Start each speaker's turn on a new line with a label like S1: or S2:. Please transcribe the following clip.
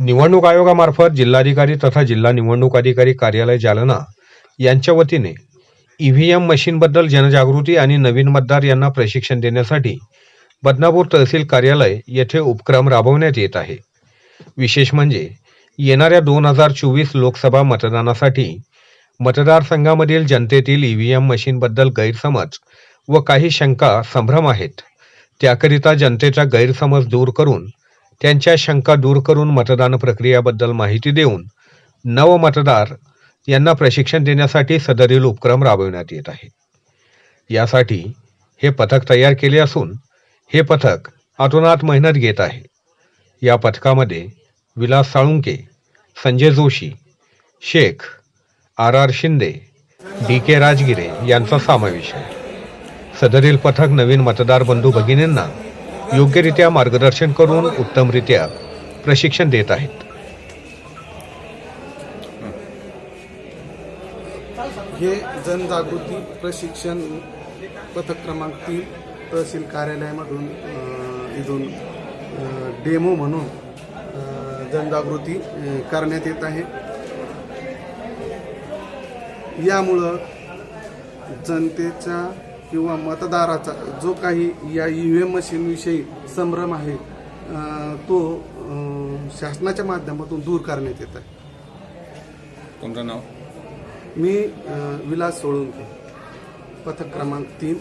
S1: निवडणूक आयोगामार्फत जिल्हाधिकारी तथा जिल्हा निवडणूक अधिकारी कार्यालय जालना यांच्या वतीने ईव्हीएम मशीनबद्दल जनजागृती आणि नवीन मतदार यांना प्रशिक्षण देण्यासाठी बदनापूर तहसील कार्यालय येथे उपक्रम राबवण्यात येत आहे. विशेष म्हणजे येणाऱ्या दोन हजार चोवीस लोकसभा मतदानासाठी मतदारसंघामधील जनतेतील ई व्ही एम मशीनबद्दल गैरसमज व काही शंका संभ्रम आहेत. त्याकरिता जनतेचा गैरसमज दूर करून त्यांच्या शंका दूर करून मतदान प्रक्रियाबद्दल माहिती देऊन नव मतदार यांना प्रशिक्षण देण्यासाठी सदरील उपक्रम राबविण्यात येत आहे. यासाठी हे पथक तयार केले असून हे पथक अतोनात मेहनत घेत आहे. या पथकामध्ये Vilas Salunke Sanjay Joshi Shaikh R R Shinde D K Rajgire यांचा समावेश आहे. सदरील पथक नवीन मतदार बंधू भगिनींना योग्यरित्या मार्गदर्शन करून उत्तमरित्या प्रशिक्षण देत आहेत.
S2: हे जनजागृती प्रशिक्षण पथक क्रमांक तीन तहसील कार्यालयामधून इथून डेमो म्हणून जनजागृती करण्यात येत आहे. यामुळं जनतेच्या किंवा मतदाराचा जो काही या ई व्ही एम मशीनविषयी संभ्रम आहे तो शासनाच्या माध्यमातून दूर करण्यात येत आहे.
S3: तुमचं नाव?
S2: मी विलास सोळुंके. पथक क्रमांक तीन.